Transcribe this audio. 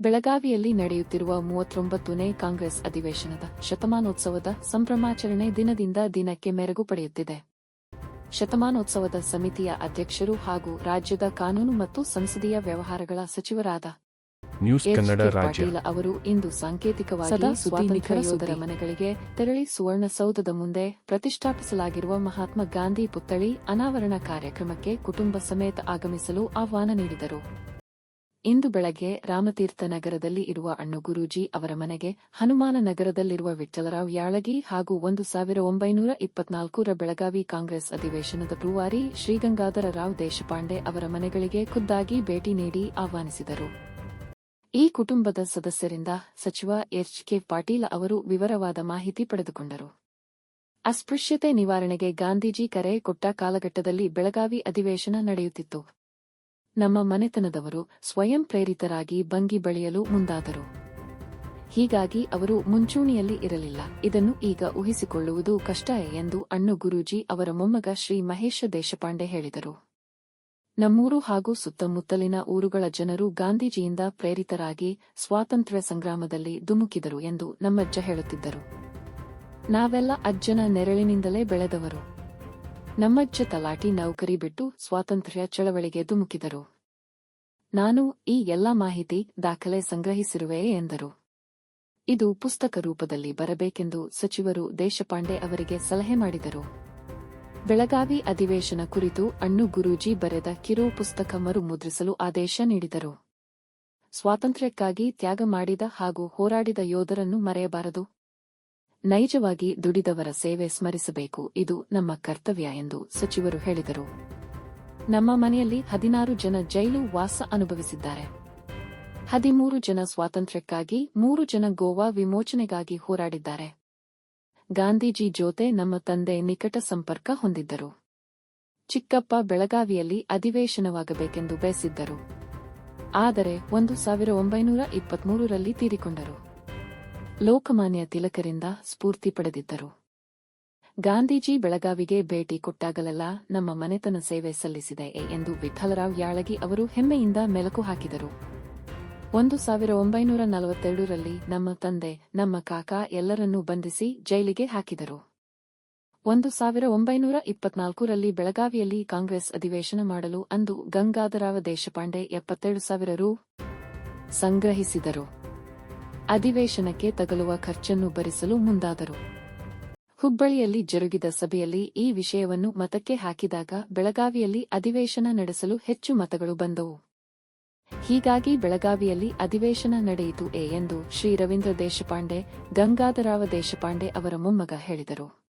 ಬೆಳಗಾವಿಯಲ್ಲಿ ನಡೆಯುತ್ತಿರುವ ಮೂವತ್ತೊಂಬತ್ತನೇ ಕಾಂಗ್ರೆಸ್ ಅಧಿವೇಶನದ ಶತಮಾನೋತ್ಸವದ ಸಂಭ್ರಮಾಚರಣೆ ದಿನದಿಂದ ದಿನಕ್ಕೆ ಮೆರಗು ಪಡೆಯುತ್ತಿದೆ. ಶತಮಾನೋತ್ಸವದ ಸಮಿತಿಯ ಅಧ್ಯಕ್ಷರು ಹಾಗೂ ರಾಜ್ಯದ ಕಾನೂನು ಮತ್ತು ಸಂಸದೀಯ ವ್ಯವಹಾರಗಳ ಸಚಿವರಾದ ನ್ಯೂಸ್ ಕನ್ನಡ ಕೆ ಪಾಟೀಲ್ ಅವರು ಇಂದು ಸಾಂಕೇತಿಕವಾಗಿ ಸದಾ ಸ್ವಾತಂತ್ರ್ಯ ಯೋಧರ ಸುದ್ದಿ. ಮನೆಗಳಿಗೆ ತೆರಳಿ ಸುವರ್ಣಸೌಧದ ಮುಂದೆ ಪ್ರತಿಷ್ಠಾಪಿಸಲಾಗಿರುವ ಮಹಾತ್ಮ ಗಾಂಧಿ ಪುತ್ಥಳಿ ಅನಾವರಣ ಕಾರ್ಯಕ್ರಮಕ್ಕೆ ಕುಟುಂಬ ಸಮೇತ ಆಗಮಿಸಲು ಆಹ್ವಾನ ನೀಡಿದರು. ಇಂದು ಬೆಳಗ್ಗೆ ರಾಮತೀರ್ಥ ನಗರದಲ್ಲಿ ಇರುವ ಅಣ್ಣು ಗುರೂಜಿ ಅವರ ಮನೆಗೆ ಹನುಮಾನ ನಗರದಲ್ಲಿರುವ ವಿಠ್ಠಲರಾವ್ ಯಾಳಗಿ ಹಾಗೂ ಒಂದು ಸಾವಿರ ಒಂಬೈನೂರ ಇಪ್ಪತ್ನಾಲ್ಕರ ಬೆಳಗಾವಿ ಕಾಂಗ್ರೆಸ್ ಅಧಿವೇಶನದ ರೂವಾರಿ ಶ್ರೀಗಂಗಾಧರ ರಾವ್ ದೇಶಪಾಂಡೆ ಅವರ ಮನೆಗಳಿಗೆ ಖುದ್ದಾಗಿ ಭೇಟಿ ನೀಡಿ ಆಹ್ವಾನಿಸಿದರು. ಈ ಕುಟುಂಬದ ಸದಸ್ಯರಿಂದ ಸಚಿವ ಎಚ್ ಕೆ ಪಾಟೀಲ್ ಅವರು ವಿವರವಾದ ಮಾಹಿತಿ ಪಡೆದುಕೊಂಡರು. ಅಸ್ಪೃಶ್ಯತೆ ನಿವಾರಣೆಗೆ ಗಾಂಧೀಜಿ ಕರೆ ಕೊಟ್ಟ ಕಾಲಘಟ್ಟದಲ್ಲಿ ಬೆಳಗಾವಿ ಅಧಿವೇಶನ ನಡೆಯುತ್ತಿತ್ತು. ನಮ್ಮ ಮನೆತನದವರು ಸ್ವಯಂ ಪ್ರೇರಿತರಾಗಿ ಬಂಗಿ ಬೆಳೆಯಲು ಮುಂದಾದರು. ಹೀಗಾಗಿ ಅವರು ಮುಂಚೂಣಿಯಲ್ಲಿ ಇರಲಿಲ್ಲ. ಇದನ್ನು ಈಗ ಊಹಿಸಿಕೊಳ್ಳುವುದು ಕಷ್ಟ ಎಂದು ಅಣ್ಣು ಗುರೂಜಿ ಅವರ ಮೊಮ್ಮಗ ಶ್ರೀ ಮಹೇಶ ದೇಶಪಾಂಡೆ ಹೇಳಿದರು. ನಮ್ಮೂರು ಹಾಗೂ ಸುತ್ತಮುತ್ತಲಿನ ಊರುಗಳ ಜನರು ಗಾಂಧೀಜಿಯಿಂದ ಪ್ರೇರಿತರಾಗಿ ಸ್ವಾತಂತ್ರ್ಯ ಸಂಗ್ರಾಮದಲ್ಲಿ ಧುಮುಕಿದರು ಎಂದು ನಮ್ಮಜ್ಜ ಹೇಳುತ್ತಿದ್ದರು. ನಾವೆಲ್ಲ ಅಜ್ಜನ ನೆರಳಿನಿಂದಲೇ ಬೆಳೆದವರು. ನಮ್ಮಜ್ಜ ತಲಾಟಿ ನೌಕರಿ ಬಿಟ್ಟು ಸ್ವಾತಂತ್ರ್ಯ ಚಳವಳಿಗೆ ಧುಮುಕಿದರು. ನಾನು ಈ ಎಲ್ಲ ಮಾಹಿತಿ ದಾಖಲೆ ಸಂಗ್ರಹಿಸಿರುವೆ ಎಂದರು. ಇದು ಪುಸ್ತಕ ರೂಪದಲ್ಲಿ ಬರಬೇಕೆಂದು ಸಚಿವರು ದೇಶಪಾಂಡೆ ಅವರಿಗೆ ಸಲಹೆ ಮಾಡಿದರು. ಬೆಳಗಾವಿ ಅಧಿವೇಶನ ಕುರಿತು ಅಣ್ಣು ಗುರೂಜಿ ಬರೆದ ಕಿರು ಪುಸ್ತಕ ಮರುಮುದ್ರಿಸಲು ಆದೇಶ ನೀಡಿದರು. ಸ್ವಾತಂತ್ರ್ಯಕ್ಕಾಗಿ ತ್ಯಾಗ ಮಾಡಿದ ಹಾಗೂ ಹೋರಾಡಿದ ಯೋಧರನ್ನು ಮರೆಯಬಾರದು. ನೈಜವಾಗಿ ದುಡಿದವರ ಸೇವೆ ಸ್ಮರಿಸಬೇಕು, ಇದು ನಮ್ಮ ಕರ್ತವ್ಯ ಎಂದು ಸಚಿವರು ಹೇಳಿದರು. ನಮ್ಮ ಮನೆಯಲ್ಲಿ ಹದಿನಾರು ಜನ ಜೈಲು ವಾಸ ಅನುಭವಿಸಿದ್ದಾರೆ. ಹದಿಮೂರು ಜನ ಸ್ವಾತಂತ್ರ್ಯಕ್ಕಾಗಿ, ಮೂರು ಜನ ಗೋವಾ ವಿಮೋಚನೆಗಾಗಿ ಹೋರಾಡಿದ್ದಾರೆ. ಗಾಂಧೀಜಿ ಜೊತೆ ನಮ್ಮ ತಂದೆ ನಿಕಟ ಸಂಪರ್ಕ ಹೊಂದಿದ್ದರು. ಚಿಕ್ಕಪ್ಪ ಬೆಳಗಾವಿಯಲ್ಲಿ ಅಧಿವೇಶನವಾಗಬೇಕೆಂದು ಬಯಸಿದ್ದರು. ಆದರೆ, ಒಂದು ಸಾವಿರ ಒಂಬೈನೂರ ಇಪ್ಪತ್ಮೂರರಲ್ಲಿ ತೀರಿಕೊಂಡರು. ಲೋಕಮಾನ್ಯ ತಿಲಕರಿಂದ ಸ್ಫೂರ್ತಿ ಪಡೆದಿದ್ದರು. ಗಾಂಧೀಜಿ ಬೆಳಗಾವಿಗೆ ಭೇಟಿ ಕೊಟ್ಟಾಗಲೆಲ್ಲ ನಮ್ಮ ಮನೆತನ ಸೇವೆ ಸಲ್ಲಿಸಿದೆ ಎಂದು ವಿಠಲರಾವ್ ಯಾಳಗಿ ಅವರು ಹೆಮ್ಮೆಯಿಂದ ಮೆಲುಕು ಹಾಕಿದರು. ಒಂದು ಸಾವಿರ ಒಂಬೈನೂರ ನಲವತ್ತೆರಡರಲ್ಲಿ ನಮ್ಮ ತಂದೆ, ನಮ್ಮ ಕಾಕ ಎಲ್ಲರನ್ನೂ ಬಂಧಿಸಿ ಜೈಲಿಗೆ ಹಾಕಿದರು. ಒಂದು ಸಾವಿರ ಒಂಬೈನೂರ ಇಪ್ಪತ್ನಾಲ್ಕರಲ್ಲಿ ಬೆಳಗಾವಿಯಲ್ಲಿ ಕಾಂಗ್ರೆಸ್ ಅಧಿವೇಶನ ಮಾಡಲು ಅಂದು ಗಂಗಾಧರಾವ ದೇಶಪಾಂಡೆ ಎಪ್ಪತ್ತೆರಡು ಸಾವಿರ ರು ಸಂಗ್ರಹಿಸಿದರು. ಅಧಿವೇಶನಕ್ಕೆ ತಗಲುವ ಖರ್ಚನ್ನು ಭರಿಸಲು ಮುಂದಾದರು. ಹುಬ್ಬಳ್ಳಿಯಲ್ಲಿ ಜರುಗಿದ ಸಭೆಯಲ್ಲಿ ಈ ವಿಷಯವನ್ನು ಮತಕ್ಕೆ ಹಾಕಿದಾಗ ಬೆಳಗಾವಿಯಲ್ಲಿ ಅಧಿವೇಶನ ನಡೆಸಲು ಹೆಚ್ಚು ಮತಗಳು ಬಂದವು. ಹೀಗಾಗಿ ಬೆಳಗಾವಿಯಲ್ಲಿ ಅಧಿವೇಶನ ನಡೆಯಿತು ಎ ಎಂದು ಶ್ರೀ ರವೀಂದ್ರ ದೇಶಪಾಂಡೆ ಗಂಗಾಧರಾವ ದೇಶಪಾಂಡೆ ಅವರ ಮೊಮ್ಮಗ ಹೇಳಿದರು.